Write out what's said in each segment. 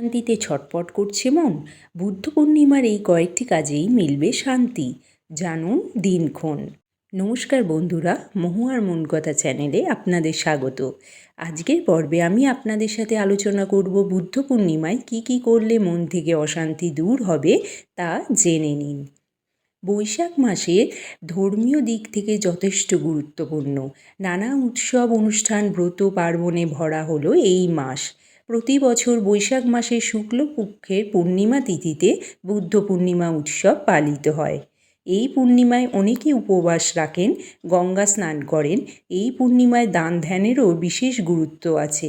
শান্তিতে ছটপট করছে মন। বুদ্ধ পূর্ণিমার এই কয়েকটি কাজেই মিলবে শান্তি। জানুন দিনক্ষণ। নমস্কার বন্ধুরা, মহুয়ার মন কথা চ্যানেলে আপনাদের স্বাগত। আজকের পর্বে আমি আপনাদের সাথে আলোচনা করব বুদ্ধ পূর্ণিমায় কী কী করলে মন থেকে অশান্তি দূর হবে তা জেনে নিন। বৈশাখ মাসের ধর্মীয় দিক থেকে যথেষ্ট গুরুত্বপূর্ণ। নানা উৎসব, অনুষ্ঠান, ব্রত, পার্বণে ভরা হলো এই মাস। প্রতি বছর বৈশাখ মাসে শুক্লপক্ষের পূর্ণিমা তিথিতে বুদ্ধ পূর্ণিমা উৎসব পালিত হয়। এই পূর্ণিমায় অনেকে উপবাস রাখেন, গঙ্গা স্নান করেন। এই পূর্ণিমায় দান ধ্যানেরও বিশেষ গুরুত্ব আছে।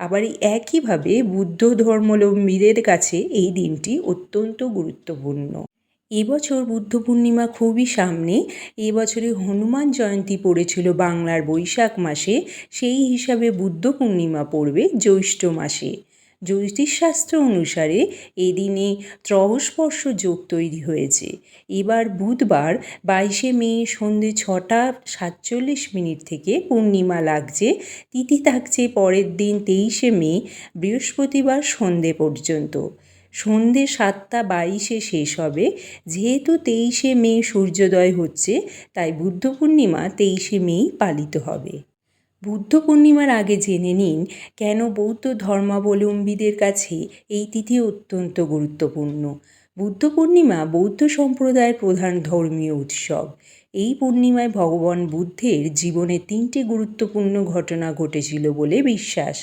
আবার একইভাবে বুদ্ধ ধর্মাবলম্বীদের কাছে এই দিনটি অত্যন্ত গুরুত্বপূর্ণ। এবছর বুদ্ধ পূর্ণিমা খুবই সামনে। এবছরে হনুমান জয়ন্তী পড়েছিল বাংলার বৈশাখ মাসে। সেই হিসাবে বুদ্ধ পূর্ণিমা পড়বে জ্যৈষ্ঠ মাসে। জ্যোতিষশাস্ত্র অনুসারে এদিনে ত্রহস্পর্শ যোগ তৈরি হয়েছে। এবার বুধবার বাইশে মে সন্ধে ছটা সাতচল্লিশ মিনিট থেকে পূর্ণিমা লাগছে। তিথি থাকছে পরের দিন তেইশে মে, বৃহস্পতিবার সন্ধে পর্যন্ত। সন্ধে সাতটা বাইশে শেষ হবে। যেহেতু তেইশে মে সূর্যোদয় হচ্ছে, তাই বুদ্ধ পূর্ণিমা তেইশে মেই পালিত হবে। বুদ্ধ পূর্ণিমার আগে জেনে নিন, কেন বৌদ্ধ ধর্মাবলম্বীদের কাছে এই তিথি অত্যন্ত গুরুত্বপূর্ণ। বুদ্ধ পূর্ণিমা বৌদ্ধ সম্প্রদায়ের প্রধান ধর্মীয় উৎসব। এই পূর্ণিমায় ভগবান বুদ্ধের জীবনে তিনটে গুরুত্বপূর্ণ ঘটনা ঘটেছিল বলে বিশ্বাস।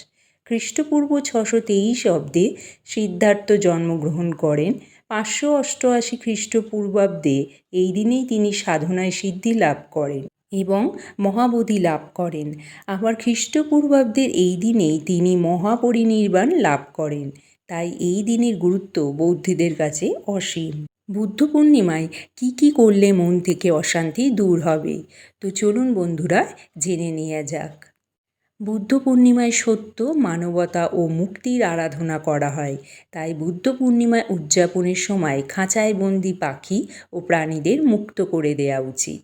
খ্রিস্টপূর্ব ছশো তেইশ অব্দে সিদ্ধার্থ জন্মগ্রহণ করেন। পাঁচশো অষ্টআশি খ্রিস্টপূর্বাব্দে এই দিনেই তিনি সাধনায় সিদ্ধি লাভ করেন এবং মহাবোধি লাভ করেন। আবার খ্রিস্টপূর্বাব্দের এই দিনেই তিনি মহাপরিনির্বাণ লাভ করেন। তাই এই দিনের গুরুত্ব বৌদ্ধদের কাছে অসীম। বুদ্ধ পূর্ণিমায় কী কী করলে মন থেকে অশান্তি দূর হবে? তো চলুন বন্ধুরা, জেনে নেওয়া যাক। বুদ্ধ পূর্ণিমায় সত্য, মানবতা ও মুক্তির আরাধনা করা হয়। তাই বুদ্ধ পূর্ণিমায় উদযাপনের সময় খাঁচায় বন্দি পাখি ও প্রাণীদের মুক্ত করে দেওয়া উচিত।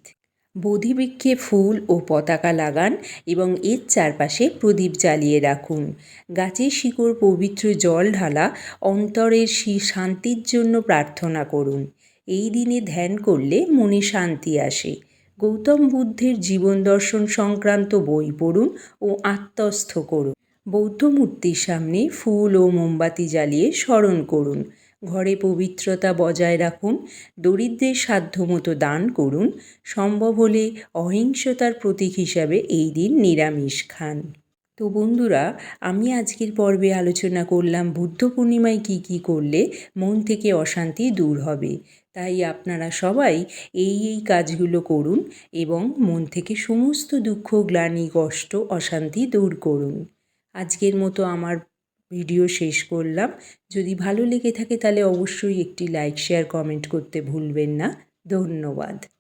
বোধিবৃক্ষে ফুল ও পতাকা লাগান এবং এর চারপাশে প্রদীপ জ্বালিয়ে রাখুন। গাছের শিকড় পবিত্র জল ঢালা অন্তরের শান্তির জন্য প্রার্থনা করুন। এই দিনে ধ্যান করলে মনে শান্তি আসে। গৌতম বুদ্ধের জীবন দর্শন সংক্রান্ত বই পড়ুন ও আত্মস্থ করুন। বৌদ্ধ মূর্তির সামনে ফুল ও মোমবাতি জ্বালিয়ে স্মরণ করুন। ঘরে পবিত্রতা বজায় রাখুন, দরিদ্রের সাধ্যমতো দান করুন, সম্ভব হলে অহিংসতার প্রতীক হিসাবে এই দিন নিরামিষ খান। তো বন্ধুরা, আমি আজকের পর্বে আলোচনা করলাম বুদ্ধ পূর্ণিমায় কী কী করলে মন থেকে অশান্তি দূর হবে। তাই আপনারা সবাই এই এই কাজগুলো করুন এবং মন থেকে সমস্ত দুঃখ, গ্লানি, কষ্ট, অশান্তি দূর করুন। আজকের মতো আমার ভিডিও শেষ করলাম। যদি ভালো লেগে থাকে তাহলে অবশ্যই একটি লাইক, শেয়ার, কমেন্ট করতে ভুলবেন না। ধন্যবাদ।